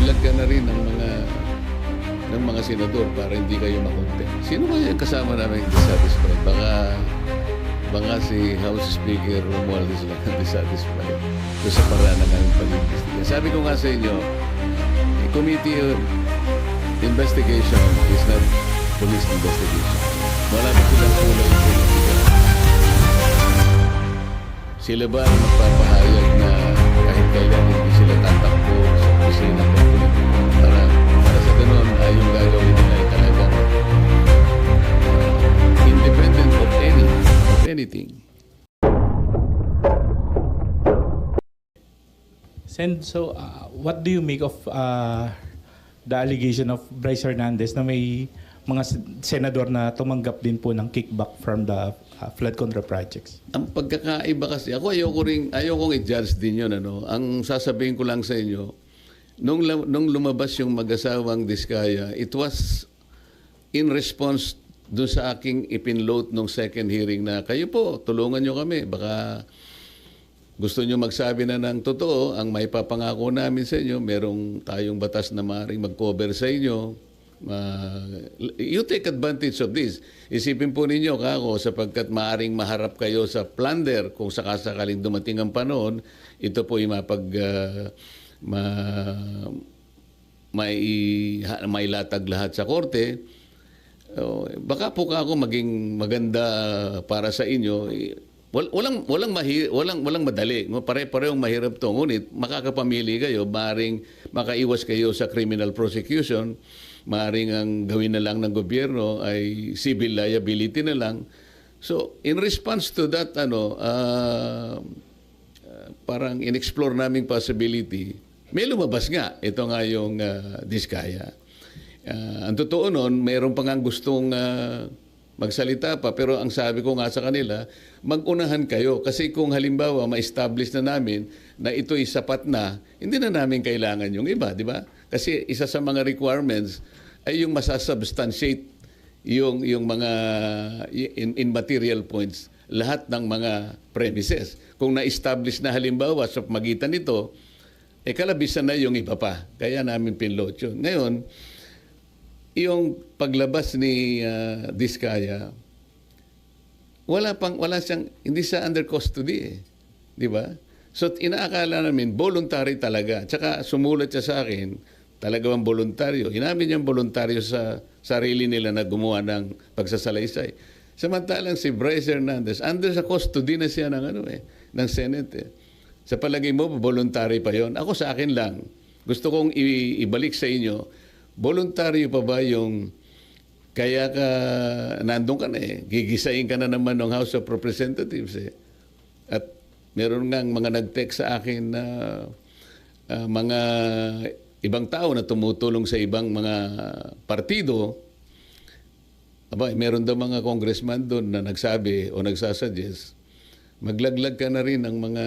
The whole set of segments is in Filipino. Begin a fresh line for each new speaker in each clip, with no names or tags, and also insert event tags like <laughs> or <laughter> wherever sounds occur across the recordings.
maglaglag ka na rin ng mga ng mga senador para hindi kayo makonte. Sino kaya kasama namin dissatisfied? Baka baka si House Speaker Romualdez lang ang <laughs> dissatisfied doon sa paraan ng aming pag-investigan. Sabi ko nga sa inyo, a committee of investigation is not police investigation. Wala pa silang kulay politika. Sila ba ang magpapahayag
Sen, so uh, what do you make of uh, the allegation of Bryce Hernandez na may mga sen- senador na tumanggap din po ng kickback from the uh, flood control projects?
Ang pagkakaiba kasi, ako ayoko rin, ayokong i-judge din yun. Ano? Ang sasabihin ko lang sa inyo, nung, nung lumabas yung mag-asawang Diskaya, it was in response doon sa aking ipinload nung second hearing na kayo po, tulungan nyo kami. Baka gusto nyo magsabi na ng totoo, ang may papangako namin sa inyo, merong tayong batas na maaaring mag-cover sa inyo. Uh, you take advantage of this. Isipin po ninyo, kako, sapagkat maaring maharap kayo sa plunder kung sakasakaling dumating ang panahon, ito po yung mapag... uh, ma, may, may latag lahat sa korte. Oh, baka po ako maging maganda para sa inyo. Wal- Walang walang mahi, walang walang madali. Pare-parehong mahirap 'to. Ngunit makakapamili kayo, maring makaiwas kayo sa criminal prosecution. Maring ang gawin na lang ng gobyerno ay civil liability na lang. So, in response to that ano, uh, parang in-explore naming possibility, may lumabas nga. Ito nga yung uh, Diskaya. Uh, ang totoo nun, mayroon pa nga gustong uh, magsalita pa. Pero ang sabi ko nga sa kanila, mag-unahan kayo. Kasi kung halimbawa ma-establish na namin na ito'y sapat na, hindi na namin kailangan yung iba, di ba? Kasi isa sa mga requirements ay yung masasubstantiate yung yung mga in, in material points lahat ng mga premises. Kung na-establish na halimbawa sa magitan nito, eh kalabisan na yung iba pa. Kaya namin pinload yun. Ngayon, yung paglabas ni ah, Diskaya, wala pang wala siyang hindi siya under custody eh. 'Di ba? So inaakala namin voluntary talaga. Tsaka sumulat siya sa akin, talaga bang voluntaryo. Inamin niyang voluntaryo sa sarili nila na gumawa ng pagsasalaysay. Samantalang si Bryce Hernandez, under sa custody na siya ng ano eh, ng Senate eh. Sa palagay mo, voluntary pa yon. Ako sa akin lang, gusto kong ibalik sa inyo, voluntaryo pa ba yung kaya ka, nandun ka na eh, gigisain ka na naman ng House of Representatives eh. At meron nga mga nag-text sa akin na ah, mga ibang tao na tumutulong sa ibang mga partido, aba, meron daw mga congressman doon na nagsabi o nagsasuggest, maglaglag ka na rin ng mga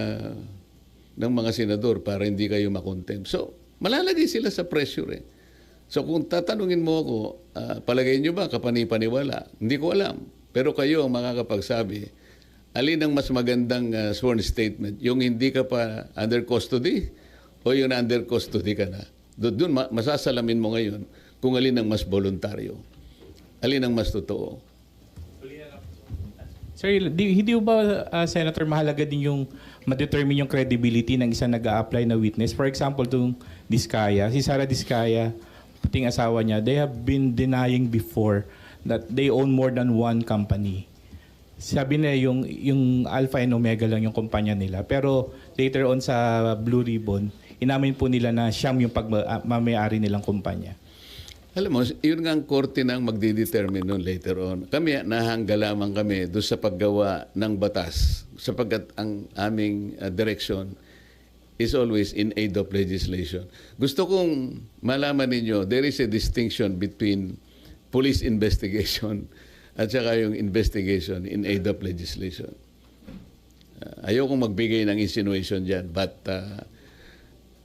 ng mga senador para hindi kayo makontempt. So, malalagay sila sa pressure eh. So kung tatanungin mo ako, ah, palagay nyo ba kapanipaniwala? Hindi ko alam. Pero kayo ang makakapagsabi, alin ang mas magandang ah, sworn statement? Yung hindi ka pa under custody o yung under custody ka na? Do- Doon ma- masasalamin mo ngayon kung alin ang mas voluntaryo. Alin ang mas totoo.
Sir, di, hindi ba, uh, Senator, mahalaga din yung ma-determine yung credibility ng isang nag apply na witness? For example, itong Diskaya, si Sarah Diskaya, pating asawa niya, they have been denying before that they own more than one company. Sabi nila yung, yung Alpha and Omega lang yung kumpanya nila. Pero later on sa Blue Ribbon, inamin po nila na siyam yung pagmamayari nilang kumpanya.
Alam mo, yun nga ang korte nang magdidetermine nun later on. Kami, nahangga lamang kami doon sa paggawa ng batas sapagkat ang aming uh, direction is always in aid of legislation. Gusto kong malaman ninyo, there is a distinction between police <laughs> investigation at saka yung investigation in aid of legislation. Uh, ayokong magbigay ng insinuation dyan, but uh,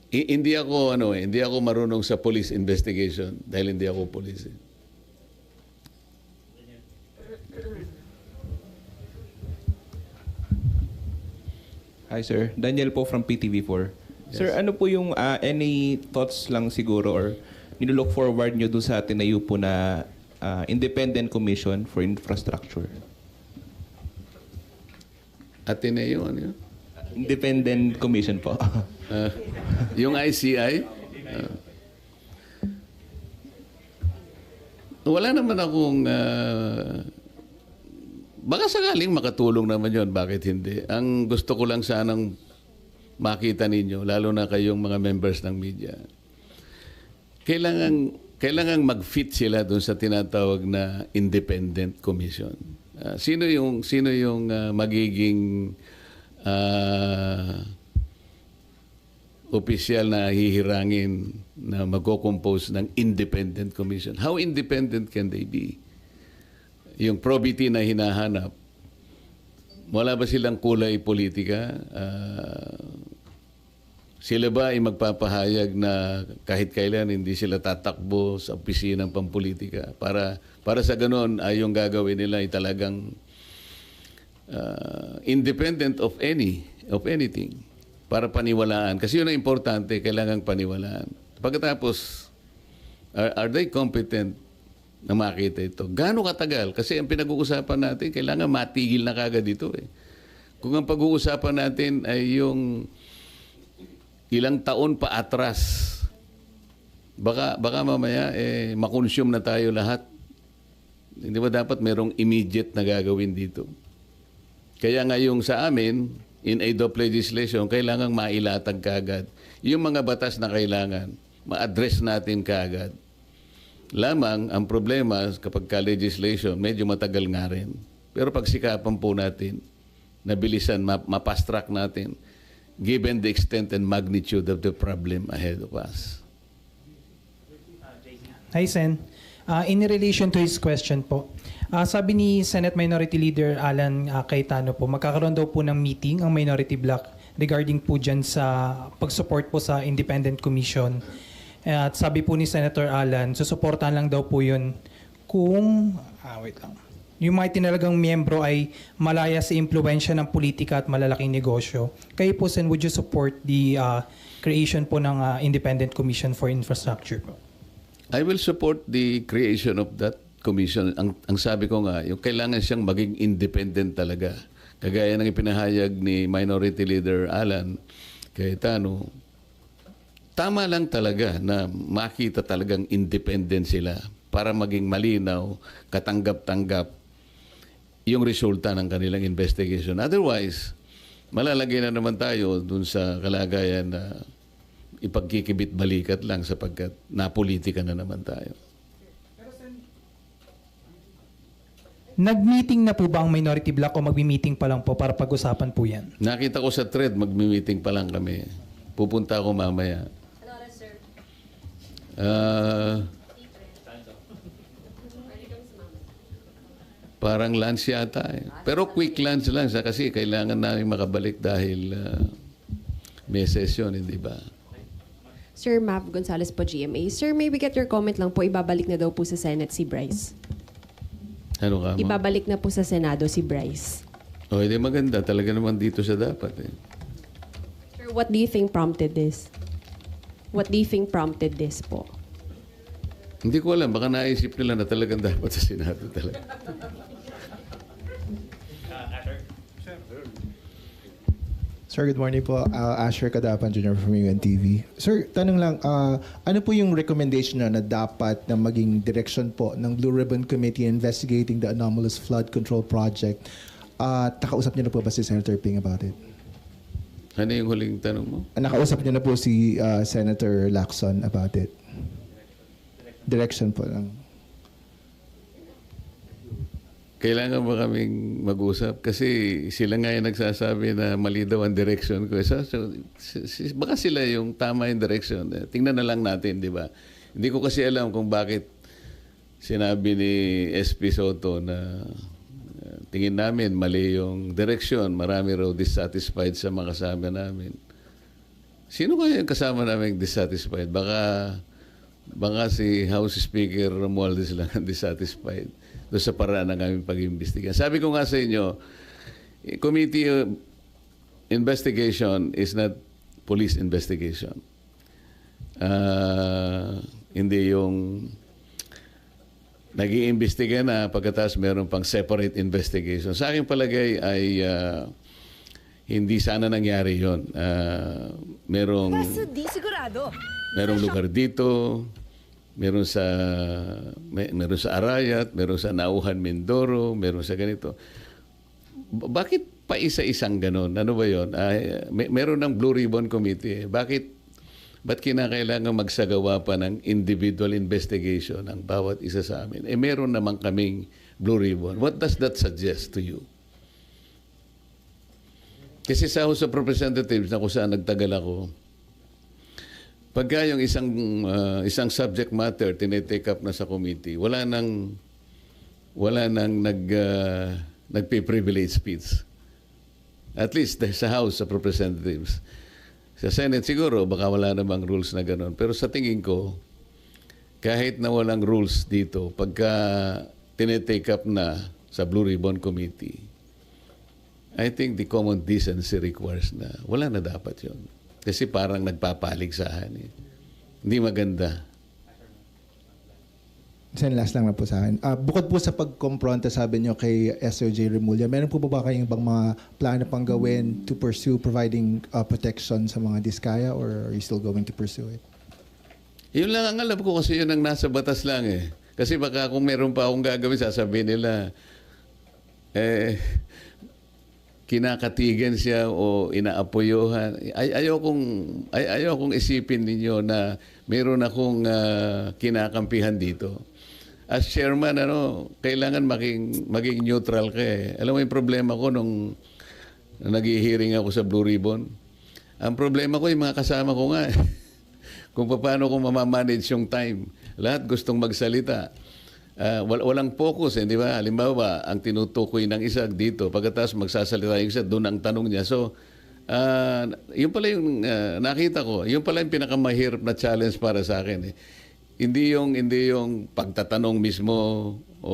hindi ako ano eh, hindi ako marunong sa police investigation dahil hindi ako police. eh.
Hi sir, Daniel po from PTV4. Sir, ano po yung ah, any thoughts lang siguro or nilook forward nyo doon sa tinayo po na ah, Independent Commission for Infrastructure?
Ateneo, ano yun?
Independent Commission po. <laughs>
Ah, yung ICI? Ah. wala naman akong... ah, baka sakaling makatulong naman yon bakit hindi? Ang gusto ko lang sanang makita ninyo, lalo na kayong mga members ng media, kailangan kailangan mag-fit sila doon sa tinatawag na independent commission. Ah, sino yung sino yung ah, magiging ah, opisyal na hihirangin na magko-compose ng independent commission. How independent can they be? Yung probity na hinahanap, wala ba silang kulay politika? Ah, sila ba ay magpapahayag na kahit kailan hindi sila tatakbo sa opisinang pampolitika? Para, para sa ganon ay yung gagawin nila ay talagang ah, independent of any, of anything. Para paniwalaan. Kasi yun ang importante, kailangang paniwalaan. Pagkatapos, are, are they competent na makita ito? Gaano katagal? Kasi ang pinag-uusapan natin, kailangan matigil na kagad ito eh. Kung ang pag-uusapan natin ay yung ilang taon pa atras, baka, baka mamaya eh, makonsume na tayo lahat. Hindi ba dapat merong immediate na gagawin dito? Kaya nga yung sa amin, in aid of legislation, kailangang mailatag kagad. Yung mga batas na kailangan, ma-address natin kagad. Lamang, ang problema kapag ka-legislation, medyo matagal nga rin. Pero pagsikapan po natin, nabilisan, ma- mapast track natin, given the extent and magnitude of the problem ahead of us.
Hi, Sen. Uh, in relation to his question po, uh, sabi ni Senate Minority Leader Alan uh, Cayetano po, magkakaroon daw po ng meeting ang minority bloc regarding po dyan sa pag-support po sa Independent Commission. At sabi po ni Senator Alan, susuportahan lang daw po yun kung, ah, wait lang, yung mga tinalagang miyembro ay malaya sa impluensya ng politika at malalaking negosyo. Kayo po, Sen, would you support the uh, creation po ng uh, Independent Commission for Infrastructure?
I will support the creation of that commission. Ang, ang sabi ko nga, yung kailangan siyang maging independent talaga. Kagaya ng ipinahayag ni Minority Leader Alan Cayetano, tama lang talaga na makita talagang independent sila para maging malinaw, katanggap-tanggap yung resulta ng kanilang investigation. Otherwise, malalagay na naman tayo dun sa kalagayan na ipagkikibit balikat lang sapagkat napolitika na naman tayo.
Nag-meeting na po ba ang minority bloc o magmi-meeting pa lang po para pag-usapan po yan?
Nakita ko sa thread, magmi-meeting pa lang kami. Pupunta ako mamaya. Ah, parang lunch yata eh. Pero quick lunch lang sa kasi kailangan namin makabalik dahil ah, may session, hindi ba?
Sir Mav Gonzalez po, GMA. Sir, may we get your comment lang po, ibabalik na daw po sa Senate si Bryce.
Ano ka mo?
Ibabalik na po sa Senado si Bryce.
O, hindi maganda. Talaga naman dito siya dapat eh.
Sir, what do you think prompted this? What do you think prompted this po?
Hindi ko alam. Baka naisip nila na talagang dapat sa Senado talaga.
Sir, good morning po. Uh, Asher Kadapan Jr. from UNTV. Sir, tanong lang, uh, ano po yung recommendation na, na dapat na maging direction po ng Blue Ribbon Committee investigating the anomalous flood control project? At nakausap niyo na po ba si Senator Ping about it?
Ano yung huling tanong mo?
Ah, Nakausap niyo na po si uh, Senator Lacson about it? Direction po lang.
Kailangan ba kaming mag-usap? Kasi sila nga yung nagsasabi na mali daw ang direction ko. So, so, baka sila yung tama yung direction. Eh, Tingnan na lang natin, di ba? Hindi ko kasi alam kung bakit sinabi ni SP Soto na tingin namin mali yung direction. Marami raw dissatisfied sa mga kasama namin. Sino kaya yung kasama namin dissatisfied? Baka baka si House Speaker Romualdez lang ang dissatisfied doon sa paraan ng aming pag-imbestiga. Sabi ko nga sa inyo, eh, committee uh, investigation is not police investigation. Ah, hindi yung nag iimbestiga na pagkatapos meron pang separate investigation. Sa aking palagay ay ah, hindi sana nangyari yon. Ah, merong
di sigurado.
merong lugar dito, meron sa may, meron sa Arayat, meron sa Nauhan Mindoro, meron sa ganito. Bakit pa isa-isang ganon? Ano ba 'yon? Ay, may, meron ng Blue Ribbon Committee. eh. Bakit ba't kinakailangan magsagawa pa ng individual investigation ng bawat isa sa amin? Eh meron naman kaming Blue Ribbon. What does that suggest to you? Kasi sa House of Representatives na kung saan nagtagal ako, pagka yung isang, ah, isang subject matter tinitake up na sa committee, wala nang, wala nang nag, uh, nagpe-privilege speech. At least sa House of Representatives. Sa Senate siguro, baka wala namang rules na gano'n. Pero sa tingin ko, kahit na walang rules dito, pagka tinitake up na sa Blue Ribbon Committee, I think the common decency requires na wala na dapat yon Kasi parang nagpapaligsahan eh. Hindi maganda.
Sen, last lang na po sa akin. Ah, bukod po sa pagkompronta, sabi nyo kay SOJ Remulla, meron po ba kayong ibang mga plano pang gawin to pursue providing ah, protection sa mga diskaya or are you still going to pursue it?
Yun lang ang alam ko kasi yun ang nasa batas lang eh. Kasi baka kung meron pa akong gagawin, sasabihin nila, eh, kinakatigan siya o inaapoyohan. Ay, ayaw kong, ay, ayaw kong isipin ninyo na meron akong ah, kinakampihan dito. As chairman, ano, kailangan maging, maging neutral ka eh. Alam mo yung problema ko nung nag-hearing ako sa Blue Ribbon? Ang problema ko, yung mga kasama ko nga. <laughs> Kung paano ko mamamanage yung time. Lahat gustong magsalita. Wal- walang focus, eh, di ba? Halimbawa, ang tinutukoy ng isa dito, pagkatapos magsasalita yung isa, doon ang tanong niya. So, ah, yun pala yung ah, nakita ko, yun pala yung pinakamahirap na challenge para sa akin. Eh. Hindi yung hindi yung pagtatanong mismo o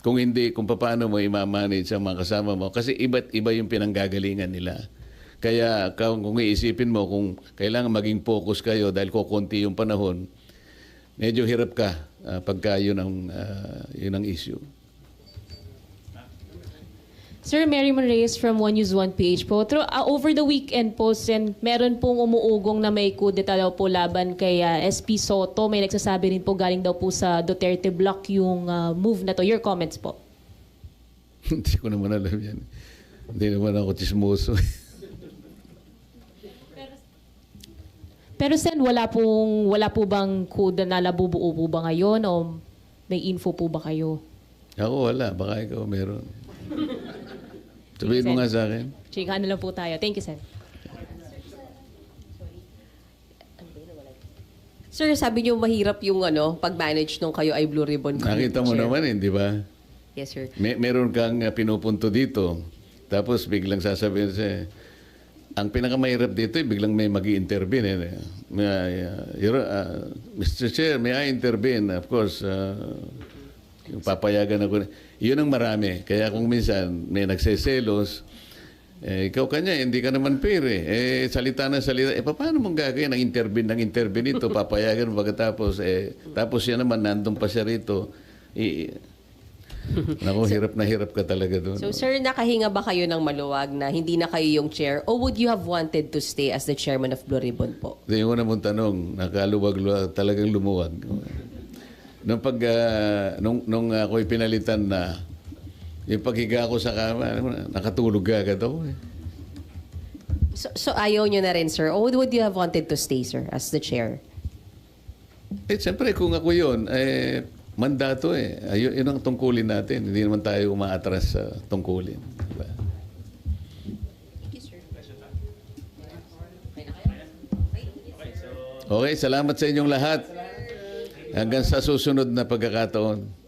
kung hindi kung paano mo i-manage ang mga kasama mo kasi iba't iba yung pinanggagalingan nila. Kaya kung, kung iisipin mo kung kailangan maging focus kayo dahil kukunti yung panahon, medyo hirap ka ah, pagka yun ang, ah, yun ang issue.
Sir, Mary Reyes from One News One PH po. Through, ah, over the weekend po, sen, meron pong umuugong na may kudeta daw po laban kay ah, SP Soto. May nagsasabi rin po galing daw po sa Duterte Block yung ah, move na to. Your comments po. <laughs>
Hindi ko naman alam yan. Hindi naman ako chismoso.
Pero sen, wala pong wala po bang kuda na nabubuo po ba ngayon o may info po ba kayo?
ako wala, baka ikaw meron. Sabihin mo nga sa akin.
Chika na lang po tayo. Thank you, sen.
Sir, sabi niyo mahirap yung ano, pag-manage nung kayo ay Blue Ribbon
Nakita mo
Chair.
naman eh, di ba?
Yes, sir.
May, meron kang uh, pinupunto dito. Tapos biglang sasabihin siya, ang pinakamahirap dito, eh, biglang may mag intervene eh. May, uh, Your- uh, Mr. Chair, may I intervene? Of course, uh, papayagan ako. Yun ang marami. Kaya kung minsan may nagseselos, eh, ikaw kanya, hindi ka naman fair eh. eh salita na salita. Eh, paano mong gagawin? Nang intervene, nang intervene ito, papayagan mo pagkatapos. Eh, tapos yan naman, nandun pa siya rito. I, Naku, hirap na hirap ka talaga doon.
So, sir, nakahinga ba kayo ng maluwag na hindi na kayo yung chair? Or would you have wanted to stay as the chairman of Blue Ribbon po?
Yung una mong tanong, nakaluwag, talagang lumuwag. Nung pag, ah, nung, nung ako'y pinalitan na, yung paghiga ko sa kama, nakatulog agad ako eh.
So, so ayaw nyo na rin, sir? Or would you have wanted to stay, sir, as the chair?
Eh, siyempre, kung ako yun, eh, mandato eh. Ayun, yun ang tungkulin natin. Hindi naman tayo umaatras sa tungkulin. Diba? Okay, salamat sa inyong lahat. Hanggang sa susunod na pagkakataon.